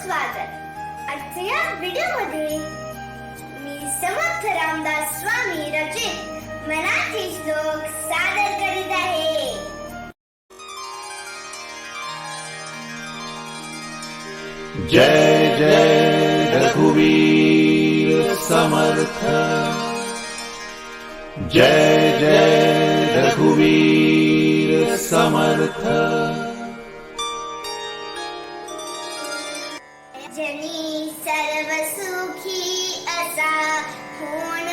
स्वागत. आजच्या या व्हिडिओमध्ये मी समर्थ रामदास स्वामी रचित मराठी श्लोक सादर करीत आहे. जय जय रघुवीर समर्थ. जय जय रघुवीर समर्थ. जनी सर्वसुखी असा कोण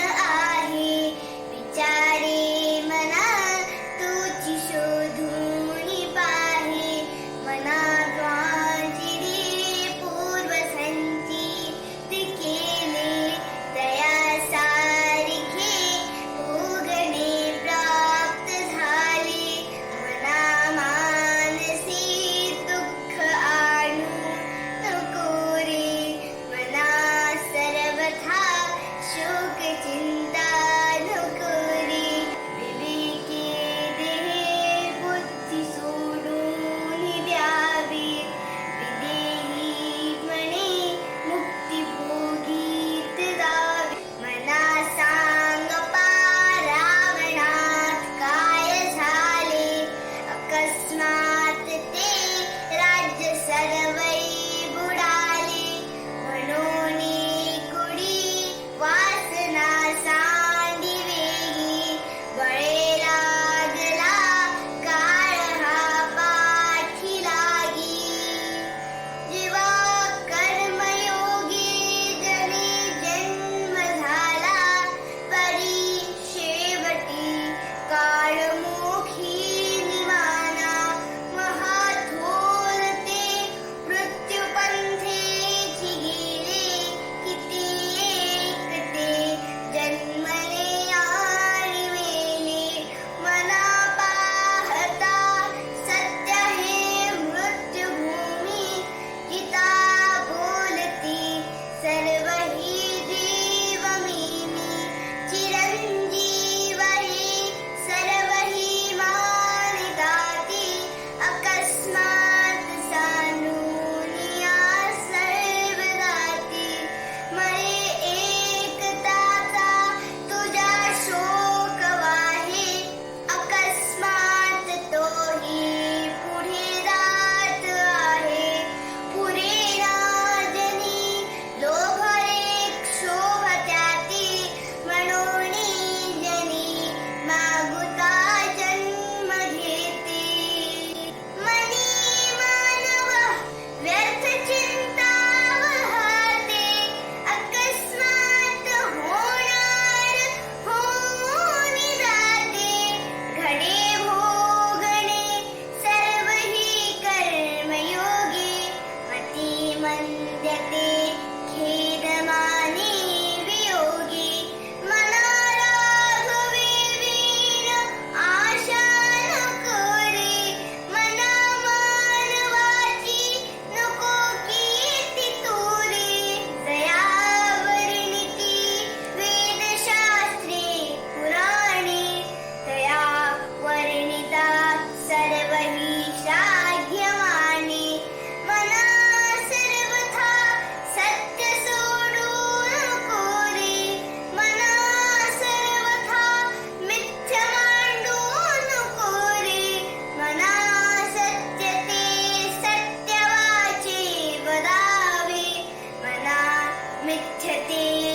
birthday.